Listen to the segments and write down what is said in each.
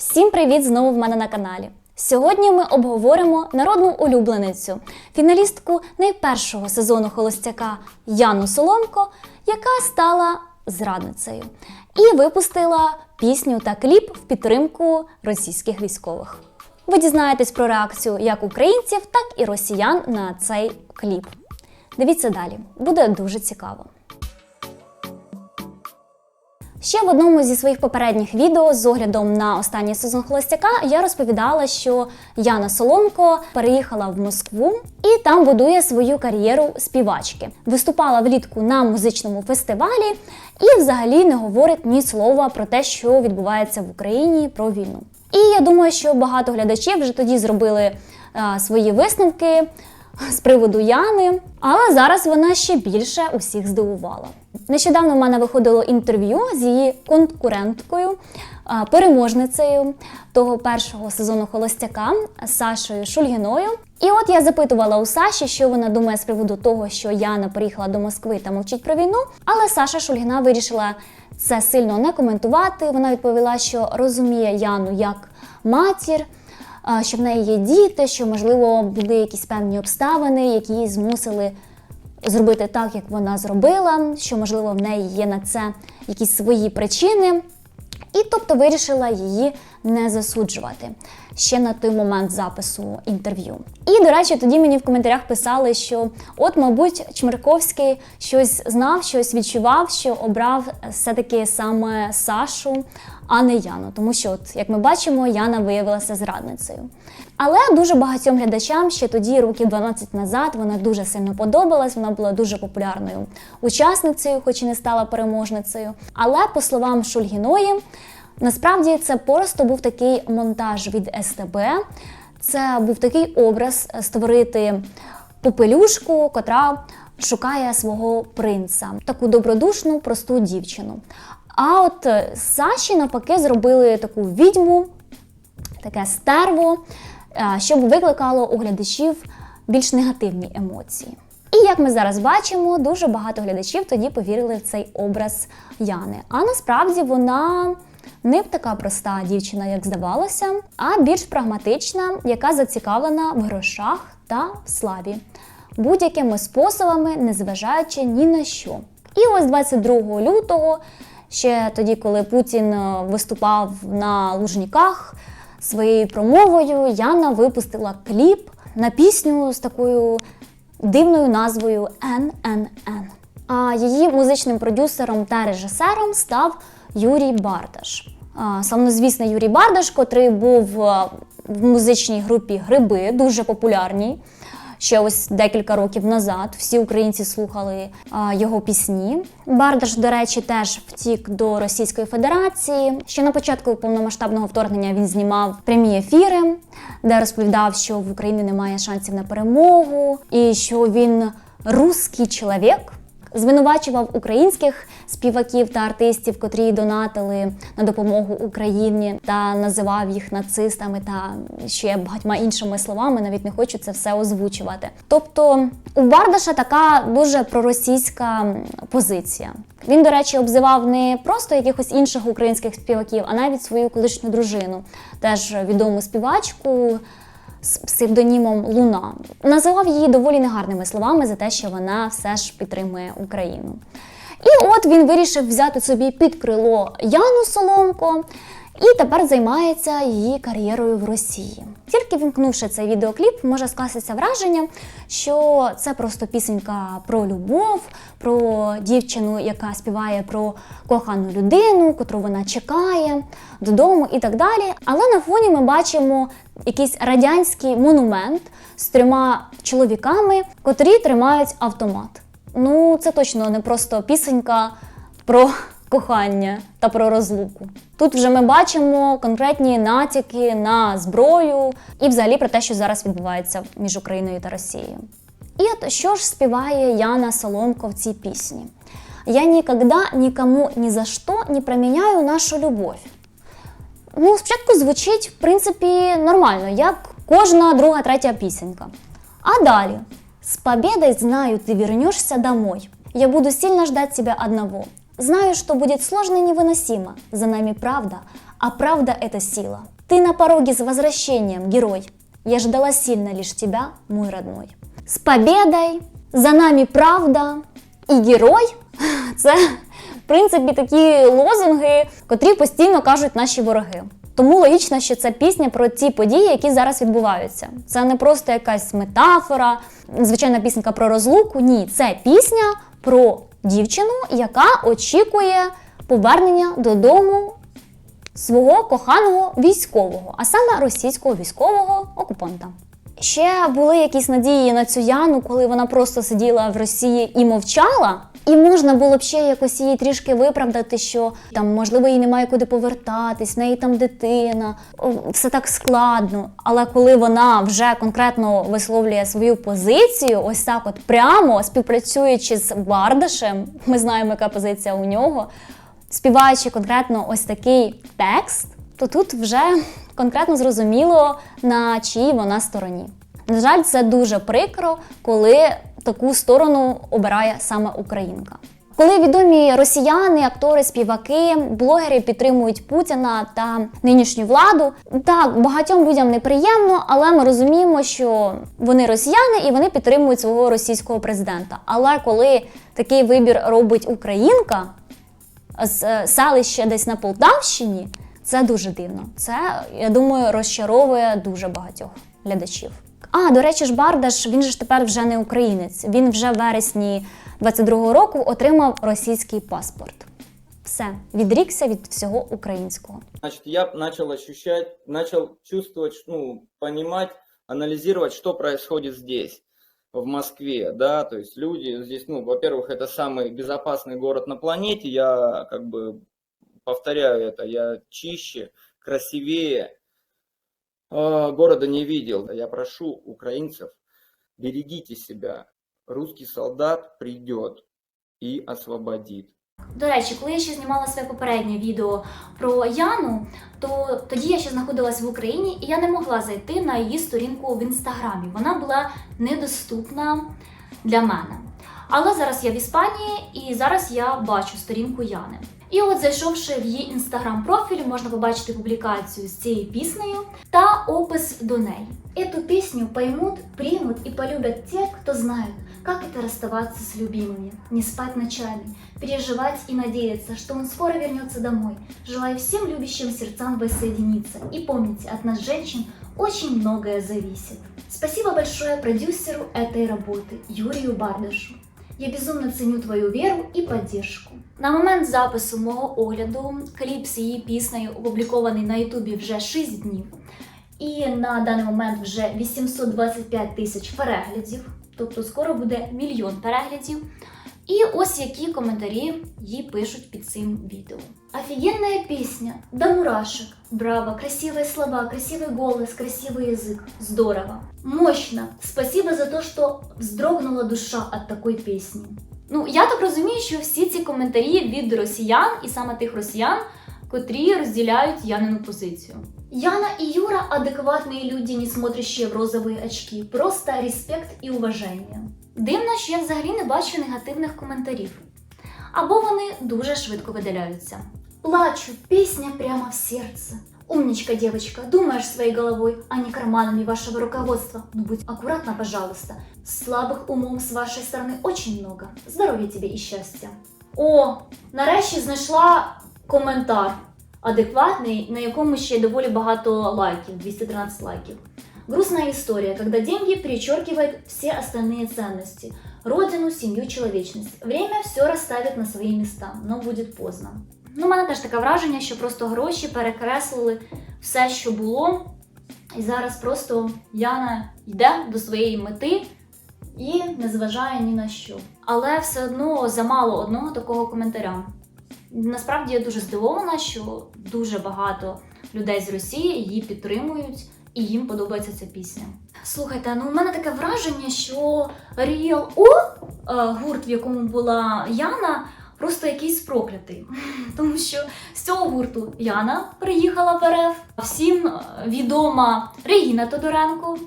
Всім привіт знову в мене на каналі. Сьогодні ми обговоримо народну улюбленицю, фіналістку найпершого сезону Холостяка Яну Соломко, яка стала зрадницею і випустила пісню та кліп в підтримку російських військових. Ви дізнаєтесь про реакцію як українців, так і росіян на цей кліп. Дивіться далі, буде дуже цікаво. Ще в одному зі своїх попередніх відео з оглядом на останній сезон Холостяка я розповідала, що Яна Соломко переїхала в Москву і там будує свою кар'єру співачки. Виступала влітку на музичному фестивалі і взагалі не говорить ні слова про те, що відбувається в Україні про війну. І я думаю, що багато глядачів вже тоді зробили е, свої висновки з приводу Яни, але зараз вона ще більше усіх здивувала. Нещодавно в мене виходило інтерв'ю з її конкуренткою, переможницею того першого сезону Холостяка Сашою Шульгіною. І от я запитувала у Саші, що вона думає з приводу того, що Яна приїхала до Москви та мовчить про війну. Але Саша Шульгіна вирішила це сильно не коментувати. Вона відповіла, що розуміє Яну як матір що в неї є діти, що можливо були якісь певні обставини, які її змусили зробити так, як вона зробила, що можливо в неї є на це якісь свої причини. І тобто вирішила її не засуджувати ще на той момент запису інтерв'ю. І, до речі, тоді мені в коментарях писали, що от, мабуть, Чмирковський щось знав, щось відчував, що обрав все-таки саме Сашу, а не Яну. Тому що, от, як ми бачимо, Яна виявилася зрадницею. Але дуже багатьом глядачам ще тоді, років 12 назад, вона дуже сильно подобалась. Вона була дуже популярною учасницею, хоч і не стала переможницею. Але по словам Шульгіної, насправді це просто був такий монтаж від СТБ. Це був такий образ створити попелюшку, котра шукає свого принца, таку добродушну, просту дівчину. А от е, Саші навпаки зробили таку відьму, таке стерво, е, щоб викликало у глядачів більш негативні емоції. І як ми зараз бачимо, дуже багато глядачів тоді повірили в цей образ Яни. А насправді вона не така проста дівчина, як здавалося, а більш прагматична, яка зацікавлена в грошах та в славі, будь-якими способами, незважаючи ні на що. І ось 22 лютого, ще тоді, коли Путін е, виступав на Лужніках своєю промовою, Яна випустила кліп на пісню з такою дивною назвою «ННН». А її музичним продюсером та режисером став Юрій Бардаш. А, Славнозвісний Юрій Бардаш, котрий був е, в музичній групі Гриби, дуже популярній. Ще ось декілька років назад всі українці слухали а, його пісні. Бардаш, до речі, теж втік до Російської Федерації. Ще на початку повномасштабного вторгнення він знімав прямі ефіри, де розповідав, що в Україні немає шансів на перемогу, і що він русський чоловік звинувачував українських співаків та артистів, котрі донатили на допомогу Україні та називав їх нацистами та ще багатьма іншими словами. Навіть не хочу це все озвучувати. Тобто у Бардаша така дуже проросійська позиція. Він, до речі, обзивав не просто якихось інших українських співаків, а навіть свою колишню дружину, теж відому співачку з псевдонімом Луна. Називав її доволі негарними словами за те, що вона все ж підтримує Україну. І от він вирішив взяти собі під крило Яну Соломко і тепер займається її кар'єрою в Росії. Тільки вімкнувши цей відеокліп, може скластися враження, що це просто пісенька про любов, про дівчину, яка співає про кохану людину, котру вона чекає додому і так далі. Але на фоні ми бачимо якийсь радянський монумент з трьома чоловіками, котрі тримають автомат. Ну, це точно не просто пісенька про кохання та про розлуку. Тут вже ми бачимо конкретні натяки на зброю і взагалі про те, що зараз відбувається між Україною та Росією. І от що ж співає Яна Соломко в цій пісні? Я ніколи нікому ні за що не проміняю нашу любов. Ну, спочатку звучить, в принципі, нормально, як кожна друга, третя пісенька. А далі. С победой знаю, ты вернешься домой. Я буду сильно ждать тебя одного. Знаю, что будет сложно и невыносимо. За нами правда, А правда – это сила. Ты на пороге с возвращением, герой. Я ждала сильно лишь тебя, мой родной. З победой! За нами правда і герой. Це, в принципі, такі лозунги, котрі постійно кажуть наші вороги. Тому логічно, що це пісня про ті події, які зараз відбуваються. Це не просто якась метафора, звичайна пісенька про розлуку. Ні, це пісня про дівчину, яка очікує повернення додому свого коханого військового, а саме російського військового окупанта. Ще були якісь надії на цю Яну, коли вона просто сиділа в Росії і мовчала. І можна було б ще якось її трішки виправдати, що там можливо їй немає куди повертатись, в неї там дитина, все так складно. Але коли вона вже конкретно висловлює свою позицію, ось так, от прямо співпрацюючи з Бардашем, ми знаємо, яка позиція у нього, співаючи конкретно ось такий текст, то тут вже конкретно зрозуміло, на чиїй вона стороні. На жаль, це дуже прикро, коли таку сторону обирає саме українка. Коли відомі росіяни, актори, співаки, блогери підтримують Путіна та нинішню владу, так багатьом людям неприємно, але ми розуміємо, що вони росіяни і вони підтримують свого російського президента. Але коли такий вибір робить українка, з е, селища десь на Полтавщині, це дуже дивно. Це, я думаю, розчаровує дуже багатьох глядачів. А, до речі, ж Бардаш, він же ж тепер вже не українець. Він вже в вересні 22-го року отримав російський паспорт. Все, відрікся від всього українського. Значит, я начал ощущать, начал чувствовать, ну, понимать, анализировать, что происходит здесь, в Москве, да, то есть люди здесь, ну, во-первых, это самый безопасный город на планете, я как бы повторяю это, я чище, красивее э, города не видел. Я прошу украинцев, берегите себя, русский солдат придет и освободит. До речі, коли я ще знімала своє попереднє відео про Яну, то тоді я ще знаходилась в Україні і я не могла зайти на її сторінку в інстаграмі. Вона була недоступна для мене. Але зараз я в Іспанії і зараз я бачу сторінку Яни. І от зайшовши в її інстаграм-профіль, можна побачити публікацію з цією піснею та опис до неї. Эту песню поймут, примут и полюбят те, кто знают, как это расставаться с любимыми, не спать ночами, переживать и надеяться, что он скоро вернется домой. Желаю всем любящим сердцам воссоединиться. И помните, от нас, женщин, очень многое зависит. Спасибо большое продюсеру этой работы, Юрию Бардашу. Я безумно ценю твою веру і поддержку. На момент запису мого огляду кліп з її піснею опублікований на Ютубі вже 6 днів. І на даний момент вже 825 тисяч переглядів, тобто скоро буде мільйон переглядів. І ось які коментарі їй пишуть під цим відео. Офигенная песня, до мурашек. Браво, красивые слова, красивый голос, красивый язык. Здорово. Мощно. Спасибо за то, что вздрогнула душа от такой песни. Ну, я так розумію, що всі ці коментарі від росіян, і саме тих росіян, котрі розділяють Янину позицію. Яна и Юра – адекватные люди, не смотрящие в розовые очки. Просто респект і уваження. Дивно, що я взагалі не бачу негативних коментарів. Або вони дуже швидко видаляються. Плачу, песня прямо в сердце. Умничка, девочка, думаешь своей головой, а не карманами вашего руководства. Ну будь аккуратна, пожалуйста. Слабых умов с вашей стороны очень много. Здоров'я тебе і щастя. О, нарешті знайшла коментар адекватний, на якому ще доволі багато лайків, 213 лайків. Грустная история, когда деньги перечеркивают все остальные ценности. Родину, семью, человечность. Время все розставить на свої міста, но будет поздно. Ну, мене теж таке враження, що просто гроші перекреслили все, що було. І зараз просто Яна йде до своєї мети і не зважає ні на що. Але все одно замало одного такого коментаря. Насправді я дуже здивована, що дуже багато людей з Росії її підтримують і їм подобається ця пісня. Слухайте, ну у мене таке враження, що Real O, е, гурт, в якому була Яна, просто якийсь проклятий. Тому що з цього гурту Яна приїхала в РФ. Всім е, відома Регіна Тодоренко.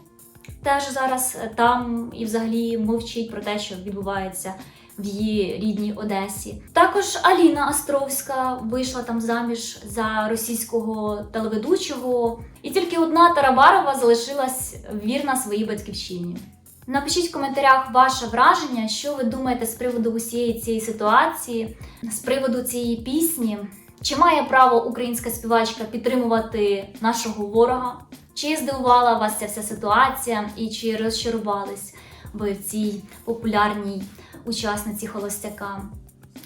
Теж зараз е, там і взагалі мовчить про те, що відбувається в її рідній Одесі. Також Аліна Островська вийшла там заміж за російського телеведучого, і тільки одна Тарабарова залишилась вірна своїй батьківщині. Напишіть в коментарях ваше враження, що ви думаєте з приводу усієї цієї ситуації, з приводу цієї пісні. Чи має право українська співачка підтримувати нашого ворога? Чи здивувала вас ця вся ситуація і чи розчарувались ви в цій популярній учасниці холостяка?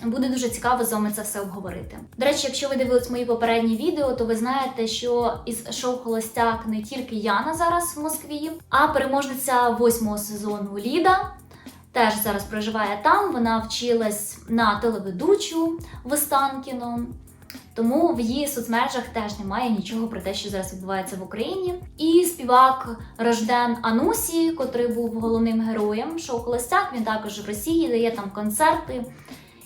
Буде дуже цікаво з вами це все обговорити. До речі, якщо ви дивились мої попередні відео, то ви знаєте, що із шоу Холостяк не тільки Яна зараз в Москві, а переможниця восьмого сезону Ліда теж зараз проживає там. Вона вчилась на телеведучу в Останкіно. Тому в її соцмережах теж немає нічого про те, що зараз відбувається в Україні. І співак Рожден Анусі, котрий був головним героєм шоу Холостяк, він також в Росії дає там концерти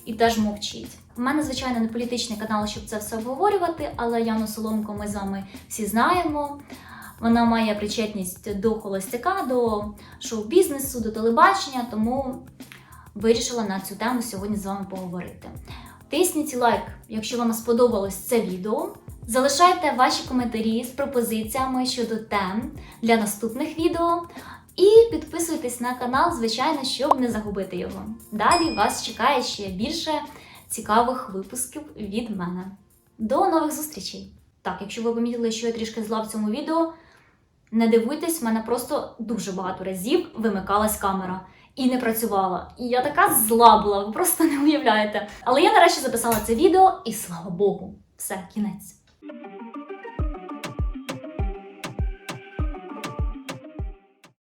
і теж мовчить. У мене, звичайно, не політичний канал, щоб це все обговорювати, але Яну Соломко ми з вами всі знаємо. Вона має причетність до холостяка, до шоу-бізнесу, до телебачення, тому вирішила на цю тему сьогодні з вами поговорити. Тисніть лайк, якщо вам сподобалось це відео. Залишайте ваші коментарі з пропозиціями щодо тем для наступних відео. І підписуйтесь на канал, звичайно, щоб не загубити його. Далі вас чекає ще більше цікавих випусків від мене. До нових зустрічей! Так, якщо ви помітили, що я трішки зла в цьому відео, не дивуйтесь, в мене просто дуже багато разів вимикалась камера і не працювала. І я така зла була, ви просто не уявляєте. Але я нарешті записала це відео, і слава Богу, все, кінець.